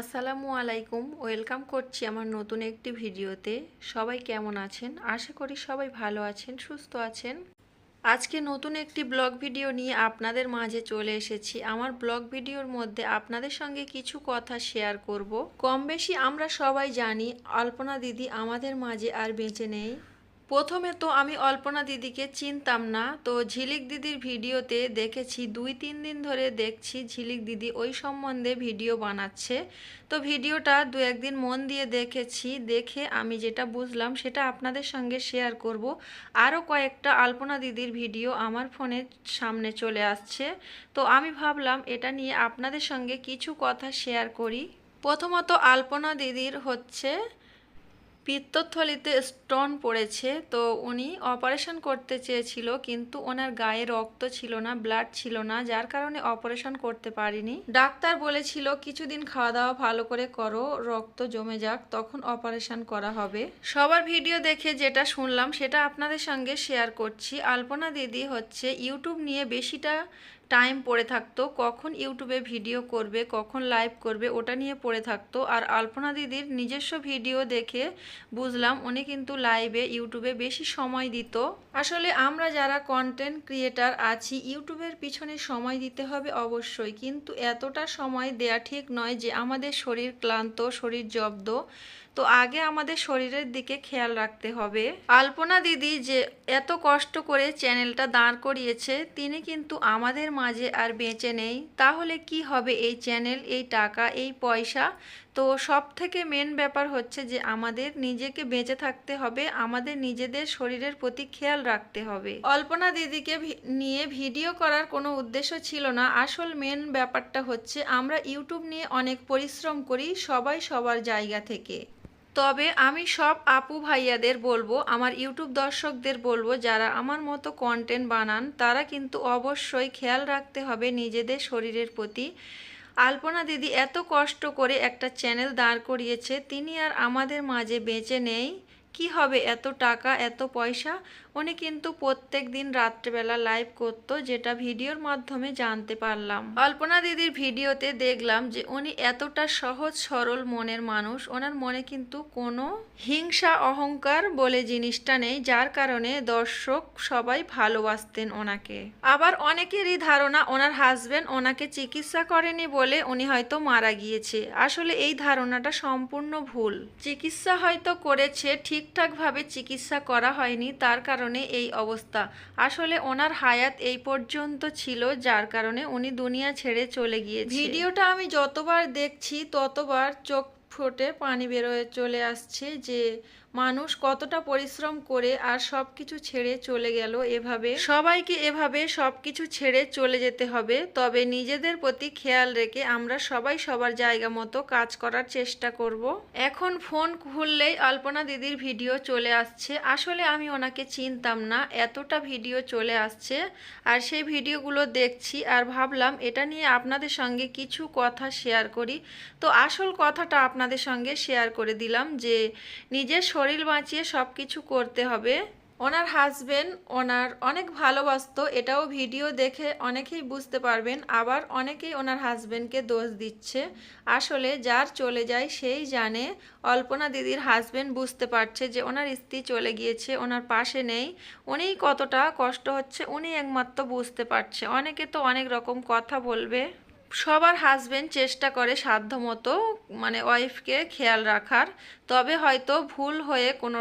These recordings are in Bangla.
আসসালামু আলাইকুম, ওয়েলকাম করছি আমার নতুন একটি ভিডিওতে। সবাই কেমন আছেন? আশা করি সবাই ভালো আছেন, সুস্থ আছেন। আজকে নতুন একটি ব্লগ ভিডিও নিয়ে আপনাদের মাঝে চলে এসেছি। আমার ব্লগ ভিডিওর মধ্যে আপনাদের সঙ্গে কিছু কথা শেয়ার করব। কম বেশি আমরা সবাই জানি অল্পনা দিদি আমাদের মাঝে আর বেঁচে নেই। প্রথমে তো আমি অল্পনা দিদিকে চিনতাম না, তো ঝিলিক দিদির ভিডিওতে দেখেছি, দুই তিন দিন ধরে দেখছি ঝিলিক দিদি ওই সম্বন্ধে ভিডিও বানাচ্ছে। তো ভিডিওটা দু একদিন মন দিয়ে দেখেছি, দেখে আমি যেটা বুঝলাম সেটা আপনাদের সঙ্গে শেয়ার করব। আরও কয়েকটা আলপনা দিদির ভিডিও আমার ফোনে সামনে চলে আসছে। তো আমি ভাবলাম এটা নিয়ে আপনাদের সঙ্গে কিছু কথা শেয়ার করি। প্রথমত আলপনা দিদির হচ্ছে পিত্তথলিতে স্টোন পড়েছে, তো উনি অপারেশন করতে চেয়েছিল, কিন্তু ওনার গায়ে রক্ত ছিল না, ব্লাড ছিল না, যার কারণে অপারেশন করতে পারিনি। ডাক্তার বলেছিল, কিছুদিন খাওয়া দাওয়া ভালো করে করো, রক্ত জমে যাক, তখন অপারেশন করা হবে। সবার ভিডিও দেখে যেটা শুনলাম, সেটা আপনাদের সঙ্গে শেয়ার করছি। আলপনা দিদি হচ্ছে ইউটিউব নিয়ে বেশিটা টাইম পড়ে থাকতো, কখন ইউটিউবে ভিডিও করবে, কখন লাইভ করবে, ওটা নিয়ে পড়ে থাকতো। আর আলপনা দিদির নিজস্ব ভিডিও দেখে বুঝলাম উনি কিন্তু লাইভে ইউটিউবে বেশি সময় দিত। আসলে আমরা যারা কন্টেন্ট ক্রিয়েটার আছি, ইউটিউবের পিছনে সময় দিতে হবে অবশ্যই। কিন্তু এতটা সময় দেয়া ঠিক নয় যে আমাদের শরীর ক্লান্ত, শরীর জব্দ। তো আগে আমাদের শরীরের দিকে খেয়াল রাখতে হবে। আলপনা দিদি যে এত কষ্ট করে চ্যানেলটা দাঁড় করিয়েছে, তিনি কিন্তু আমাদের মাঝে আর বেঁচে নেই। তাহলে কি হবে এই চ্যানেল, এই টাকা, এই পয়সা? তো সব থেকে মেন ব্যাপার হচ্ছে যে আমাদের নিজেকে বেঁচে থাকতে হবে, আমাদের নিজেদের শরীরের প্রতি খেয়াল রাখতে হবে। অল্পনা দিদিকে নিয়ে ভিডিও করার কোনো উদ্দেশ্য ছিল না। আসল মেন ব্যাপারটা হচ্ছে আমরা ইউটিউব নিয়ে অনেক পরিশ্রম করি সবাই সবার জায়গা থেকে। তবে আমি সব আপু ভাইয়াদের বলব, আমার ইউটিউব দর্শকদের বলব, যারা আমার মতো কন্টেন্ট বানান, তারা কিন্তু অবশ্যই খেয়াল রাখতে হবে নিজেদের শরীরের প্রতি। আলপনা দিদি এত কষ্ট করে একটা চ্যানেল দাঁড় করিয়েছে, তিনি আর আমাদের মাঝে বেঁচে নেই। কি হবে? এত টাকা, এত পয়সা? উনি কিন্তু প্রত্যেক দিন রাত্রেবেলা লাইভ করতো, যেটা ভিডিওর মাধ্যমে জানতে পারলাম। অল্পনা দিদির ভিডিওতে দেখলাম যে, উনি এতটা সহজ, সরল মনের মানুষ। ওনার মনে কিন্তু কোনো হিংসা, অহংকার বলে জিনিসটা নেই, যার কারণে দর্শক সবাই ভালোবাসতেন ওনাকে। আবার অনেকেরই ধারণা, ওনার হাজবেন্ড ওনাকে চিকিৎসা করেনি বলে উনি হয়তো মারা গিয়েছে। আসলে এই ধারণাটা সম্পূর্ণ ভুল। চিকিৎসা হয়তো করেছে ঠিকঠাকভাবে চিকিৎসা করা হয়নি, তার কারণে এই অবস্থা। আসলে ওনার হায়াত এই পর্যন্ত ছিল, যার কারণে উনি দুনিয়া ছেড়ে চলে গিয়েছে। ভিডিওটা আমি যতবার দেখছি, ততবার চোখ ফোটে পানি বেরোয় চলে আসছে যে মানুষ কতটা পরিশ্রম করে আর সব কিছু ছেড়ে চলে গেল এভাবে? সবাইকে এভাবে সব কিছু ছেড়ে চলে যেতে হবে, তবে নিজেদের প্রতি খেয়াল রেখে আমরা সবাই সবার জায়গা মতো কাজ করার চেষ্টা করব। এখন ফোন খুললেই অল্পনা দিদির ভিডিও চলে আসছে। আসলে আমি ওনাকে চিনতাম না, এতটা ভিডিও চলে আসছে। আর সেই ভিডিওগুলো দেখছি আর ভাবলাম এটা নিয়ে আপনাদের সঙ্গে কিছু কথা শেয়ার করি। তো আসল কথাটা আপনাদের সঙ্গে শেয়ার করে দিলাম যে, নিজের বাঁচিয়ে সব কিছু করতে হবে। ওনার হাজবেন্ড ওনার অনেক ভালোবাসতো, এটাও ভিডিও দেখে অনেকেই বুঝতে পারবেন, আবার অনেকেই ওনার হাজবেন্ডকে দোষ দিচ্ছে। আসলে যার চলে যায় সেই জানে। অল্পনা দিদির হাজবেন্ড বুঝতে পারছে যে ওনার স্ত্রী চলে গিয়েছে, ওনার পাশে নেই। উনিই কতটা কষ্ট হচ্ছে, উনি একমাত্র বুঝতে পারছে। অনেকে তো অনেক রকম কথা বলবে। সবার হাজবেন্ড চেষ্টা করে সাধ্যমতো মানে ওয়াইফকে খেয়াল রাখার। তবে হয়তো ভুল হয়ে কোনো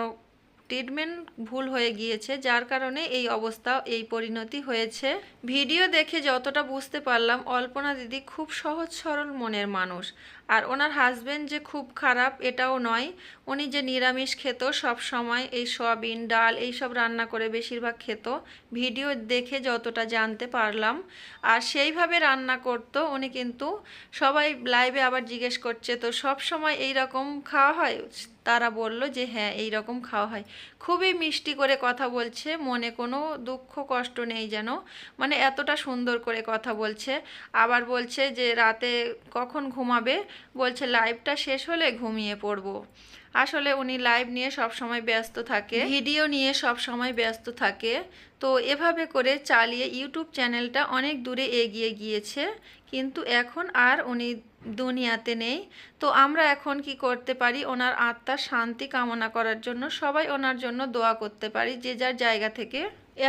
ট্রিটমেন্ট ভুল হয়ে গিয়েছে, যার কারণে এই অবস্থা, এই পরিণতি হয়েছে। ভিডিও দেখে যতটা বুঝতে পারলাম, অল্পনা দিদি খুব সহজ সরল মনের মানুষ। আর ওনার হাজবেন্ড যে খুব খারাপ, এটাও নয়। উনি যে নিরামিষ খেত, সব সময় এই সয়াবিন, ডাল এই সব রান্না করে বেশিরভাগ খেত। ভিডিও দেখে যতটা জানতে পারলাম। আর সেইভাবে রান্না করতো, উনি কিন্তু সবাই লাইভে আবার জিজ্ঞেস করছে, তো সব সময় এই রকম খাওয়া হয়? তারা বলল যে হ্যাঁ এই রকম খাওয়া হয়। খুবই মিষ্টি করে কথা বলছে, মনে কোনো দুঃখ, কষ্ট নেই যেন। মানে এতটা সুন্দর করে কথা বলছে। আবার বলছে যে, রাতে কখন ঘুমাবে? বলছে লাইভটা শেষ হলে ঘুমিয়ে পড়ব। আসলে উনি লাইভ নিয়ে সব সময় ব্যস্ত থাকে। ভিডিও নিয়ে সব সময় ব্যস্ত থাকে। তো এভাবে করে চালিয়ে ইউটিউব চ্যানেলটা অনেক দূরে এগিয়ে গিয়েছে। কিন্তু এখন আর উনি দুনিয়াতে নেই। তো আমরা এখন কি করতে পারি? ওনার আত্মার শান্তি কামনা করার জন্য সবাই ওনার জন্য দোয়া করতে পারি, যে যার জায়গা থেকে।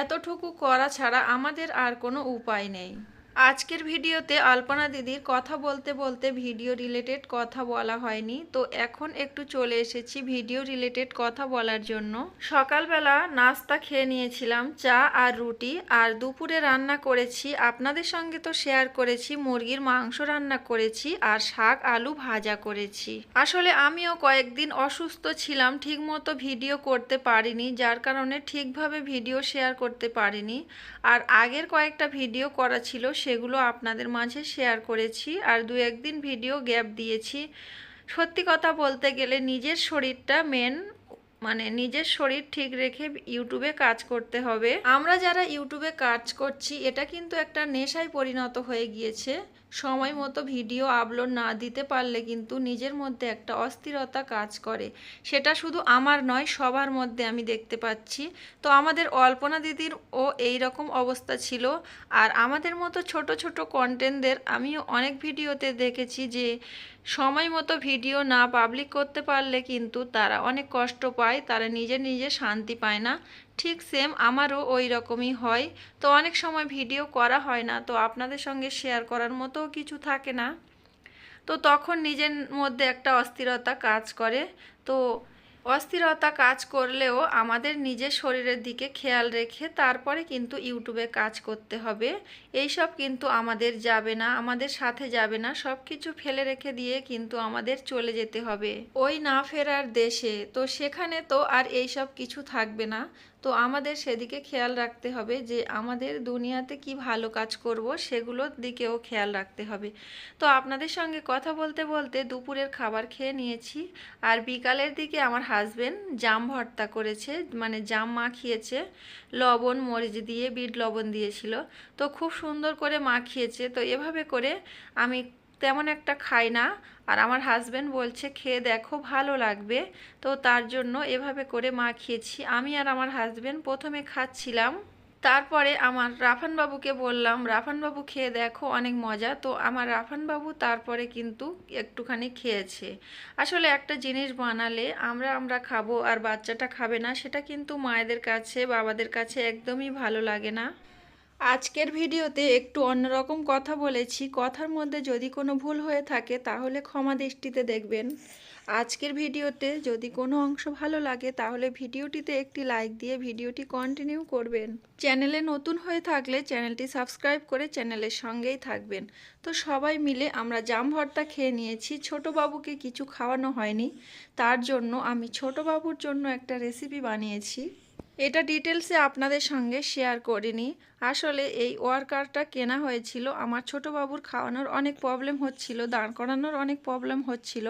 এতটুকু করা ছাড়া আমাদের আর কোনো উপায় নেই। আজকের ভিডিওতে আলপনা দিদির কথা বলতে বলতে ভিডিও রিলেটেড কথা বলা হয়নি। তো এখন একটু চলে এসেছি ভিডিও রিলেটেড কথা বলার জন্য। সকালবেলা নাস্তা খেয়ে নিয়েছিলাম, চা আর রুটি, আর দুপুরে রান্না করেছি, আপনাদের সঙ্গে তো শেয়ার করেছি, মুরগির মাংস রান্না করেছি, আর শাক আলু ভাজা করেছি। আসলে আমিও কয়েকদিন অসুস্থ ছিলাম, ঠিকমতো ভিডিও করতে পারিনি, যার কারণে ঠিকভাবে ভিডিও শেয়ার করতে পারিনি। আর আগের কয়েকটা ভিডিও করা ছিল সেগুলো আপনাদের মাঝে শেয়ার করেছি আর দু একদিন ভিডিও গ্যাপ দিয়েছি। সত্যি কথা বলতে গেলে নিজের শরীরটা মেন মানে নিজের শরীর ঠিক রেখে ইউটিউবে কাজ করতে হবে। আমরা যারা ইউটিউবে কাজ করছি, এটা কিন্তু একটা নেশায় পরিণত হয়ে গিয়েছে। সময় মতো ভিডিও আপলোড না দিতে পারলে কিন্তু নিজের মধ্যে একটা অস্থিরতা কাজ করে। সেটা শুধু আমার নয়, সবার মধ্যে আমি দেখতে পাচ্ছি। তো আমাদের অল্পনা দিদির ও এই রকম অবস্থা ছিল। আর আমাদের মতো ছোট ছোট কন্টেন্টদের আমিও অনেক ভিডিওতে দেখেছি যে, সময় মতো ভিডিও না পাবলিক করতে পারলে কিন্তু তারা অনেক কষ্ট পায়, তারা নিজে নিজে শান্তি পায় না। ঠিক সেম আমারও ওই রকমই হয়। তো অনেক সময় ভিডিও করা হয় না, তো আপনাদের সঙ্গে শেয়ার করার মতো কিছু থাকে না। তো তখন নিজের মধ্যে একটা অস্থিরতা কাজ করে। তো অস্থিরতা কাজ করলেও আমাদের নিজের শরীরের দিকে খেয়াল রেখে তারপরে কিন্তু ইউটিউবে কাজ করতে হবে। এইসব কিন্তু আমাদের যাবে না, আমাদের সাথে যাবে না সব কিছু ফেলে রেখে দিয়ে কিন্তু আমাদের চলে যেতে হবে। ওই না ফেরার দেশে, তো সেখানে তো আর এই সব কিছু থাকবে না। তো আমাদের সেদিকে খেয়াল রাখতে হবে যে আমাদের দুনিয়াতে কি ভালো কাজ করব সেগুলোর দিকেও খেয়াল রাখতে হবে। তো আপনাদের সঙ্গে কথা বলতে বলতে দুপুরের খাবার খেয়ে নিয়েছি। আর বিকালের দিকে আমার হাজবেন্ড জাম ভর্তা করেছে মানে জাম মাখিয়েছে লবণ, মরিচ দিয়ে, বিট লবণ দিয়েছিল। তো খুব সুন্দর করে মাখিয়েছে তো এভাবে করে আমি তেমন একটা খাই না। আর আমার হাজব্যান্ড বলছে, খেয়ে দেখো, ভালো লাগবে। তো তার জন্য এভাবে করে মাখিয়েছি আমি আর আমার হাজব্যান্ড প্রথমে খাচ্ছিলাম। তারপরে আমার রাফান বাবুকে বললাম রাফান বাবু খেয়ে দেখো, অনেক মজা। তো আমার রাফান বাবু তারপরে কিন্তু একটুখানি খেয়েছে। আসলে একটা জিনিস বানালে আমরা আমরা খাব, আর বাচ্চাটা খাবে না, সেটা কিন্তু মায়েদের কাছে, বাবাদের কাছে একদমই ভালো লাগে না। আজকের ভিডিওতে একটু অন্যরকম কথা বলেছি। কথার মধ্যে যদি কোনো ভুল হয়ে থাকে, তাহলে ক্ষমা দৃষ্টিতে দেখবেন। আজকের ভিডিওতে যদি কোনো অংশ ভালো লাগে, তাহলে ভিডিওটিতে একটি লাইক দিয়ে ভিডিওটি কন্টিনিউ করবেন। চ্যানেলে নতুন হয়ে থাকলে চ্যানেলটি সাবস্ক্রাইব করে চ্যানেলের সঙ্গেই থাকবেন। তো সবাই মিলে আমরা জাম ভর্তা খেয়ে নিয়েছি। ছোট বাবুকে কিছু খাওয়ানো হয়নি। তার জন্য আমি ছোট বাবুর জন্য একটা রেসিপি বানিয়েছি। এটা ডিটেলসে আপনাদের সঙ্গে শেয়ার করিনি। আসলে এই ওয়ার্কারটা কেনা হয়েছিল, আমার ছোট বাবুর খাওয়ানোর অনেক প্রবলেম হচ্ছিল, দাঁড় করানোর অনেক প্রবলেম হচ্ছিল।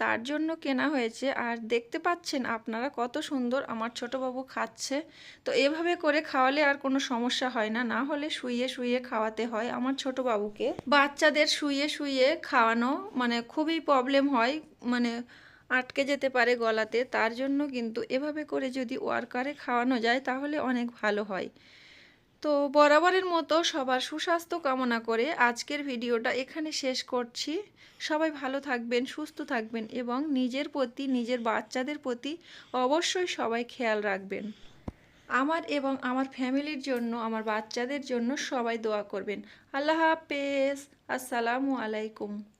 তার জন্য কেনা হয়েছে, আর দেখতে পাচ্ছেন আপনারা কত সুন্দর আমার ছোট বাবু খাচ্ছে। তো এভাবে করে খাওয়ালে আর কোনো সমস্যা হয় না না হলে শুয়ে শুইয়ে খাওয়াতে হয় আমার ছোট বাবুকে। বাচ্চাদের শুয়ে শুয়ে খাওয়ানো মানে খুবই প্রবলেম হয় মানে আটকে যেতে পারে গলাতে, তার জন্য কিন্তু এভাবে করে যদি ওয়ার্কারে খাওয়ানো যায় তাহলে অনেক ভালো হয়। তো বরাবরের মতো সবার সুস্বাস্থ্য কামনা করে আজকের ভিডিওটা এখানে শেষ করছি। সবাই ভালো থাকবেন, সুস্থ থাকবেন এবং নিজের প্রতি, নিজের বাচ্চাদের প্রতি অবশ্যই সবাই খেয়াল রাখবেন। আমার এবং আমার ফ্যামিলির জন্য, আমার বাচ্চাদের জন্য সবাই দোয়া করবেন। আল্লাহ হাফেজ। আসসালামু আলাইকুম।